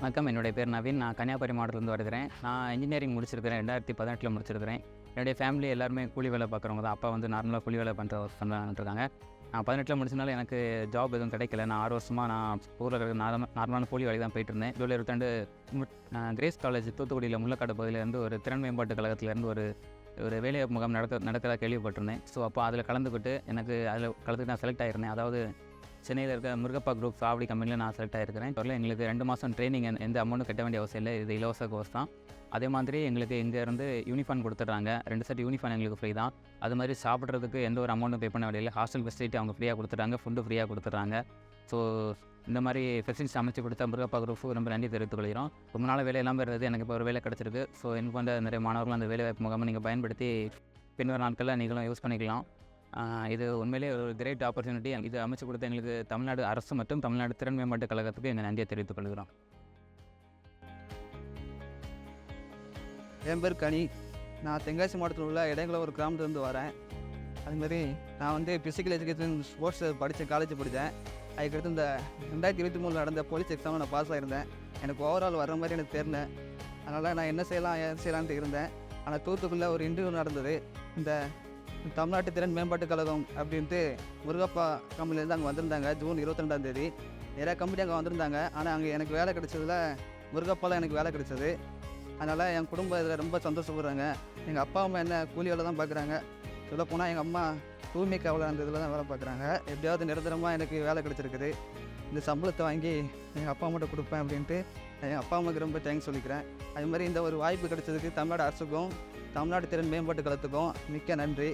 வணக்கம். என்னுடைய பேர் நவீன். நான் கன்னியாகுமரி மாவட்டத்துலேருந்து வருகிறேன். நான் இன்ஜினியரிங் முடிச்சிருக்கிறேன். ரெண்டாயிரத்தி பதினெட்டில் முடிச்சிருக்கிறேன். என்னுடைய ஃபேமிலி எல்லாருமே கூலி வேலை பார்க்குறவங்க தான். அப்பா வந்து நார்மலாக கூலி வேலை பண்ணுற ஒர்க் நான் பதினெட்டில் முடிச்சனால எனக்கு ஜாப் எதுவும் கிடைக்கல. நான் ஆறு வருஷமாக நான் ஊரில் இருக்கிற நார்ம நார்மலான கூலி வேலைக்கு தான் போயிட்டு இருந்தேன். ஜூலை இருபத்தாண்டு கிரேஸ் காலேஜ் தூத்துக்குடியில் முள்ளக்காடு பகுதியிலேருந்து ஒரு திறன் மேம்பாட்டு கழகத்திலேருந்து ஒரு ஒரு வேலைவாய்ப்பு முகாம் நடக்க நடக்கிறதா கேள்விப்பட்டிருந்தேன். ஸோ அப்போ அதில் கலந்துக்கிட்டு எனக்கு அதில் கலந்துக்கிட்டு நான் செலக்ட் ஆகிருந்தேன் அதாவது சென்னையில் இருக்க முருகப்பா குரூப் சாவடி கம்பெனியில் நான் செலக்ட் ஆகிருக்கிறேன் இப்போ எங்களுக்கு ரெண்டு மாதம் ட்ரைனிங் எந்த அமௌண்ட்டும் கட்ட வேண்டிய அவசியம் இல்லை. இது இலவச கோர்ஸ் தான். அதே மாதிரி எங்களுக்கு இங்கேருந்து யூனிஃபார்ம் கொடுத்துட்றாங்க. ரெண்டு செட் யூனிஃபார்ம் எங்களுக்கு ஃப்ரீ தான். அது மாதிரி சாப்பிட்றதுக்கு எந்த ஒரு அமௌண்ட்டும் பே பண்ண வேண்டிய ஹாஸ்டல் ஃபெசிலிட்டி அவங்க ஃப்ரீயாக கொடுத்துட்றாங்க. ஃபுட்டு ஃப்ரீயாக கொடுத்துட்றாங்க. ஸோ இந்த மாதிரி ஃபெசிலிட்டிஸ் அமைச்சு கொடுத்த முருகப்பா குரூப்புக்கு ரொம்ப நன்றி தெரிவித்துக் கொள்கிறோம். ரொம்ப நாள் வேலை இல்லாமல் இருந்தது. எனக்கு இப்போ ஒரு வேலை கிடச்சிருக்கு. ஸோ எனக்கு வந்து நிறைய மாணவர்கள் அந்த வேலைவாய்ப்பு முகாமை நீங்கள் பயன்படுத்தி பின்வரும் நாட்களில் நீங்களும் யூஸ் பண்ணிக்கலாம். இது உண்மையிலே ஒரு கிரேட் ஆப்பர்ச்சுனிட்டி இது அமைச்சு கொடுத்த எங்களுக்கு தமிழ்நாடு அரசு மற்றும் தமிழ்நாடு திறன் மேம்பாட்டு கழகத்துக்கு எங்கள் நன்றியை தெரிவித்துக் கொள்கிறோம். என் பேர் கனி. நான் தென்காசி மாவட்டத்தில் உள்ள இடங்களில் ஒரு கிராமத்துலேருந்து வரேன். அதுமாதிரி நான் வந்து ஃபிசிக்கல் எஜுகேஷன் ஸ்போர்ட்ஸ் படித்தேன் காலேஜ் படித்தேன். அதுக்கடுத்து இந்த ரெண்டாயிரத்தி இருபத்தி மூணில் நடந்த போலீஸ் எக்ஸாமில் நான் பாஸ் ஆகிருந்தேன் எனக்கு ஓவரால் வர மாதிரி எனக்கு தெரில அதனால் நான் என்ன செய்யலாம் ஏன் செய்யலான்ட்டு இருந்தேன். ஆனால் தூத்துக்குள்ளே ஒரு இன்டர்வியூ நடந்தது. இந்த தமிழ்நாட்டு திறன் மேம்பாட்டு கழகம் அப்படின்ட்டு முருகப்பா கம்பெனிலேருந்து அங்கே வந்திருந்தாங்க ஜூன் இருபத்திரெண்டாம் தேதி. நிறையா கம்பெனி அங்கே வந்திருந்தாங்க. ஆனால் அங்கே எனக்கு வேலை கிடைச்சதில் முருகப்பாவில் எனக்கு வேலை கிடைச்சது. அதனால் என் குடும்பம் இதில் ரொம்ப சந்தோஷப்படுறாங்க. எங்கள் அப்பா அம்மா என்ன கூலி வேலை தான் பார்க்குறாங்க. சொல்லப்போனால் எங்கள் அம்மா தூய்மை காவலர் அந்த இதில் தான் வேலை பார்க்குறாங்க. எப்படியாவது நிரந்தரமாக எனக்கு வேலை கிடச்சிருக்குது. இந்த சம்பளத்தை வாங்கி எங்கள் அப்பா அம்மாட்ட கொடுப்பேன் அப்படின்ட்டு என் அப்பா அம்மாவுக்கு ரொம்ப தேங்க்ஸ் சொல்லிக்கிறேன். அது மாதிரி இந்த ஒரு வாய்ப்பு கிடைச்சதுக்கு தமிழ்நாடு அரசுக்கும் தமிழ்நாடு திறன் மேம்பாட்டு கழகத்துக்கும் மிக்க நன்றி.